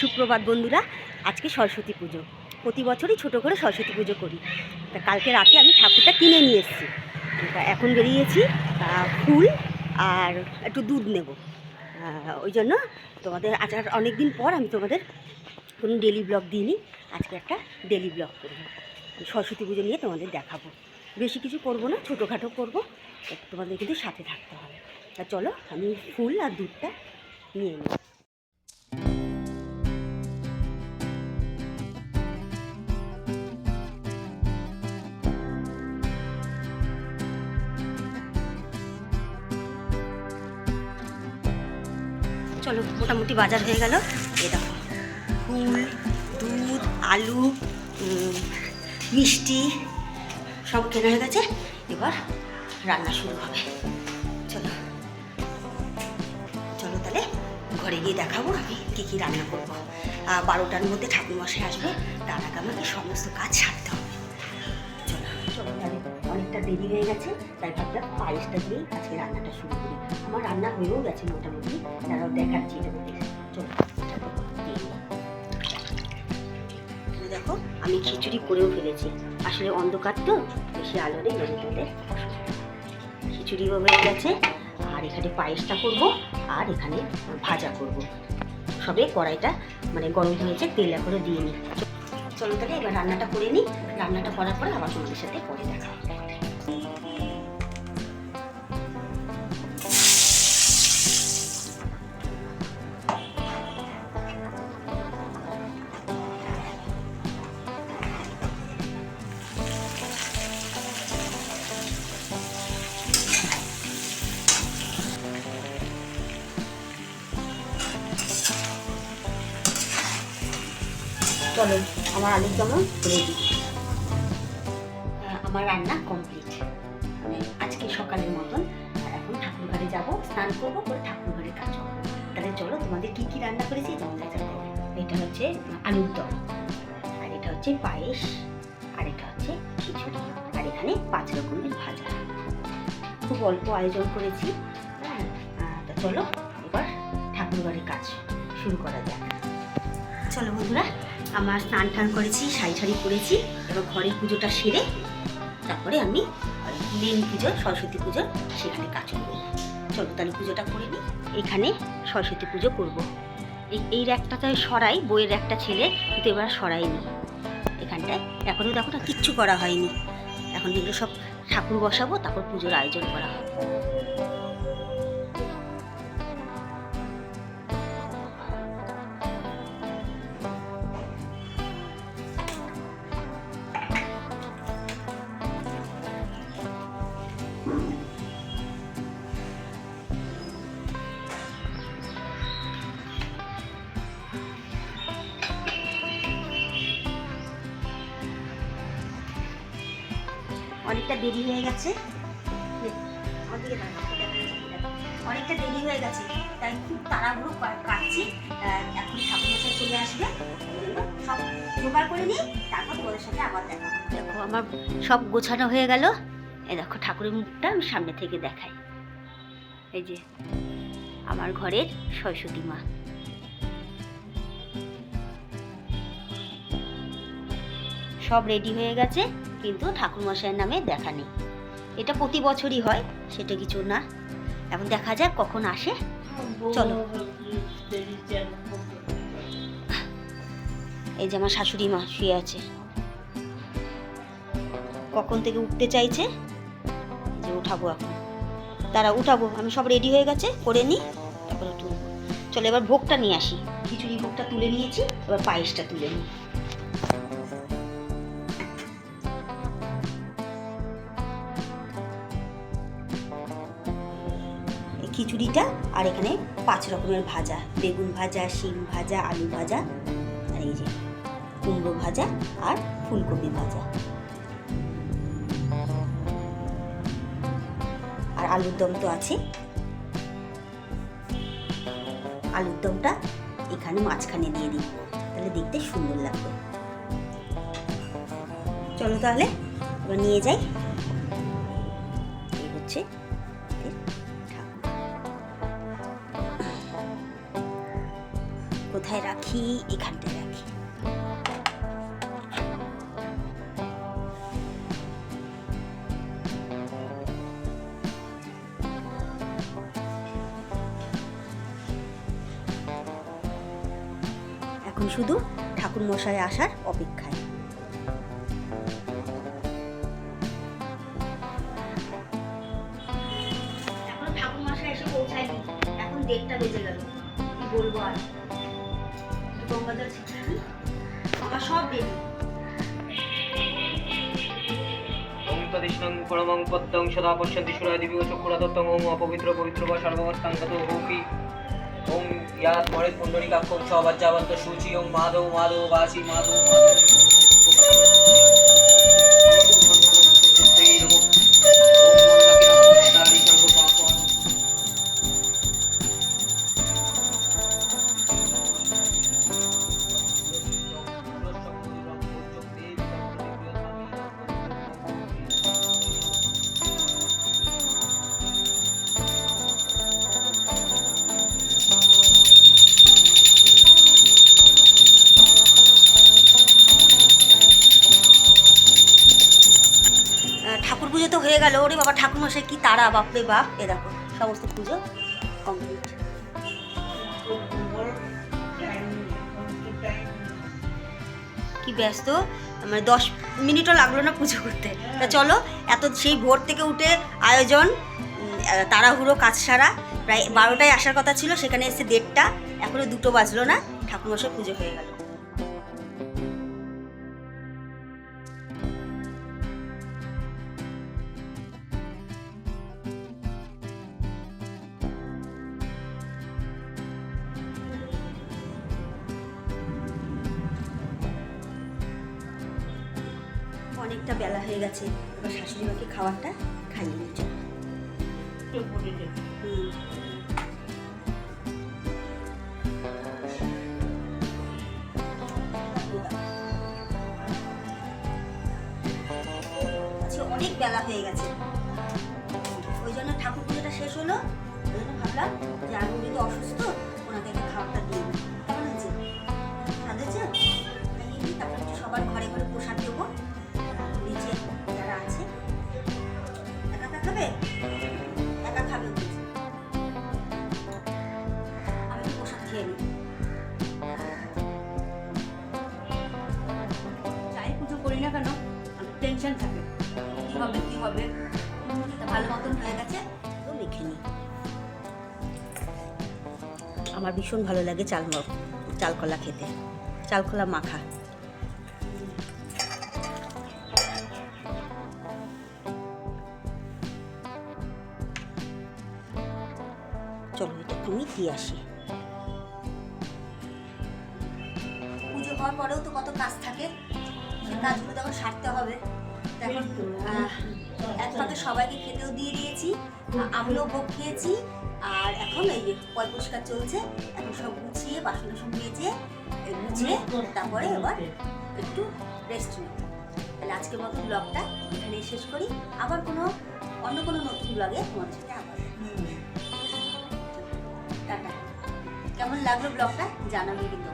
সুপ্রভাত বন্ধুরা, আজকে সরস্বতী পুজো। প্রতি বছরই ছোট করে সরস্বতী পুজো করি। তা কালকে রাতে আমি ঠাকুরটা কিনে নিয়ে এসেছি। তা এখন বেরিয়েছি ফুল আর একটু দুধ নেব। ওই জন্য তোমাদের আজ আর অনেক দিন পর আমি তোমাদের কোনো ডেলি ব্লগ দিইনি, আজকে একটা ডেলি ব্লগ করব। সরস্বতী পুজো নিয়ে তোমাদের দেখাবো। বেশি কিছু করব না, ছোটোখাটো করব তোমাদের কিন্তু সাথে থাকতে হবে। তা চলো, আমি ফুল আর দুধটা নিয়ে নিই। চলো, মোটামুটি বাজার হয়ে গেল। এ দেখো, ফুল, দুধ, আলু মিষ্টি সব কেনা হয়ে গেছে। এবার রান্না শুরু হবে। চলো চলো তাহলে ঘরে গিয়ে দেখাবো আমি কী কী রান্না করব। বারোটার মধ্যে ঠাকুরমশাই আসবে, তার আগে আমাকে সমস্ত কাজ সারতে হবে। অনেকটা দেরি হয়ে গেছে, তাই ভাবলাম পায়েসটা দিয়েই আজকে রান্নাটা শুরু করি। আমার রান্না হয়েও গেছে মোটামুটি তারাও দেখাচ্ছি তোমাদের চলো দেখো, আমি খিচুড়ি করেও ফেলেছি। আসলে অন্ধকার তো, বেশি আলো নেই মানে তোদের খিচুড়িও হয়ে গেছে, আর এখানে পায়েসটা করব, আর এখানে ভাজা করব। সবে কড়াইটা মানে গরম হয়েছে, তেল এখনও দিয়ে নিই চলো তাহলে এবার রান্নাটা করে নিই, রান্নাটা করার পরে আবার তোমাদের সাথে পরে দেখা চলো, আমার আলুর দমন রেডি আমার রান্না কমপ্লিট মানে আজকে সকালের মতন, আর এখন ঠাকুর ঘরে যাব, স্নান করব, করে ঠাকুর ঘরে কাজ করব। তাহলে চলো, তোমাদের কি কি রান্না করেছি তোমাদের সাথে এটা হচ্ছে আলুর দম, আর এটা হচ্ছে পায়েস, আর এটা হচ্ছে খিচুড়ি, আর এখানে পাঁচ রকমের ভাজা। খুব অল্প আয়োজন করেছি হ্যাঁ তা চলো, এবার ঠাকুর ঘরের কাজ শুরু করা যাক। চলো বন্ধুরা আমার স্নান টান করেছি, শাড়ি শাড়ি পরেছি, এবার ঘরের পুজোটা সেরে তারপরে আমি মেন পুজো, সরস্বতী পুজো, সেখানে কাজ করব। চলো তাহলে পুজোটা করে নিই। এখানে সরস্বতী পুজো করব। এই এই র্যাকটাতে সরাই, বইয়ের একটা ছেলে, কিন্তু এবার সরাইনি। এখানটায় এখনও দেখো না, কিচ্ছু করা হয়নি। এখন যেগুলো সব ঠাকুর বসাবো, তারপর পুজোর আয়োজন করা হবে। অনেকটা দেরি হয়ে গেছে। অনেকটা দেরি হয়ে গেছে, তাই খুব তাড়াহুড়ো কাটছি এখন ঠাকুরমশাই চলে আসবে। সব জোগাড় করে নিই, তারপর তোমাদের সাথে আবার দেখা দেখো, আমার সব গোছানো হয়ে গেল। এই দেখো, ঠাকুরের মুখটা আমি সামনে থেকে দেখাই। এই যে, আমার ঘরের সরস্বতী মা। সব রেডি হয়ে গেছে। কিন্তু ঠাকুরমশাইয়ের নামে দেখা নেই। এটা প্রতি বছরই হয়, সেটা কিছু না। এখন দেখা যাক কখন আসে। চলো। এই যে আমার শাশুড়ি মা শুয়ে আছে। কখন থেকে উঠতে চাইছে? যে উঠাবো এখন। তারা উঠাবো। আমি সব রেডি হয়ে গেছে, করে নিই তারপরে তুলবো। চলো, এবার ভোগটা নিয়ে আসি। খিচুড়ি ভোগটা তুলে নিয়েছি, এবার পায়েসটা তুলে নিই। খিচুড়িটা আর এখানে পাঁচ রকমের ভাজা। বেগুন ভাজা, শিম ভাজা, আলু ভাজা আর এই যে কুমড়ো ভাজা আর ফুলকপি ভাজা। আর আলুর দম তো আছে। আলুর দমটা এখানে মাঝখানে দিয়ে দিই, তাহলে দেখতে সুন্দর লাগবে। চলো তাহলে, এবার নিয়ে যাই। কোথায় রাখি এখানটায় রাখি। এখন শুধু ঠাকুর মশাই আসার অপেক্ষায়। গঙ্গাজল ছিটানো আমার সব ওম অপবিত্র পবিত্র বা সর্ববস্থাঙ্গত হোপি ওম ইয়াত মরে পুণ্ডরিকাক্ষম সবাজ্যাবন্ত সূচি মাধব মাধব বাসি মাধব আহ, পুজো তো হয়ে গেল। ওরে বাবা ঠাকুর মশাই কি তারা, বাপরে বাপ। এ দেখো, সমস্ত পুজো কমপ্লিট কি ব্যস্ত? মানে দশ মিনিটও লাগল না পুজো করতে। তা চলো, এত সেই ভোর থেকে উঠে আয়োজন তাড়াহুড়ো, কাজ সারা। প্রায় বারোটায় আসার কথা ছিল, সেখানে এসে দেড়টা, এখনও দুটো বাজলো না, ঠাকুরমশাই পুজো হয়ে গেল। অনেকটা বেলা হয়ে গেছে, এবার শাশুড়ি মাকে খাবারটা খাইয়ে হুম। অনেক বেলা হয়ে গেছে ওই জন্য ঠাকুর পুজোটা শেষ হলো ওই জন্য ভাবলাম যে আমি যদি অসুস্থ ওনাকে খাবারটা দিই। খাবে একা আমি খেয়ে নিই। যাই পুজো করি না কেন টেনশন থাকে। কি হবে কি হবে? ভালো মতন হয়ে গেছে, তো লিখে নিই। আমার ভীষণ ভালো লাগে চাল ম- চালকলা খেতে। চালকলা মাখা। দিয়ে আসি? পুজো হওয়ার পরেও তো কত কাজ থাকে সে কাজগুলো তখন সারতে হবে। আহ, এক ফাঁকে সবাইকে খেতেও দিয়ে দিয়েছি আমিও ভোগ খেয়েছি আর এখন এই পয় পরিষ্কার চলছে এখন সব গুছিয়ে বাসন টাসন মেজে গুছিয়ে তারপরে এবার একটু রেস্ট নেব তাহলে আজকের মতো ব্লগটা এখানে শেষ করি। আবার কোনো অন্য কোনো নতুন ব্লগে তোমাদের সাথে আবার কেমন লাগল ব্লগটা জানাবেন কিন্তু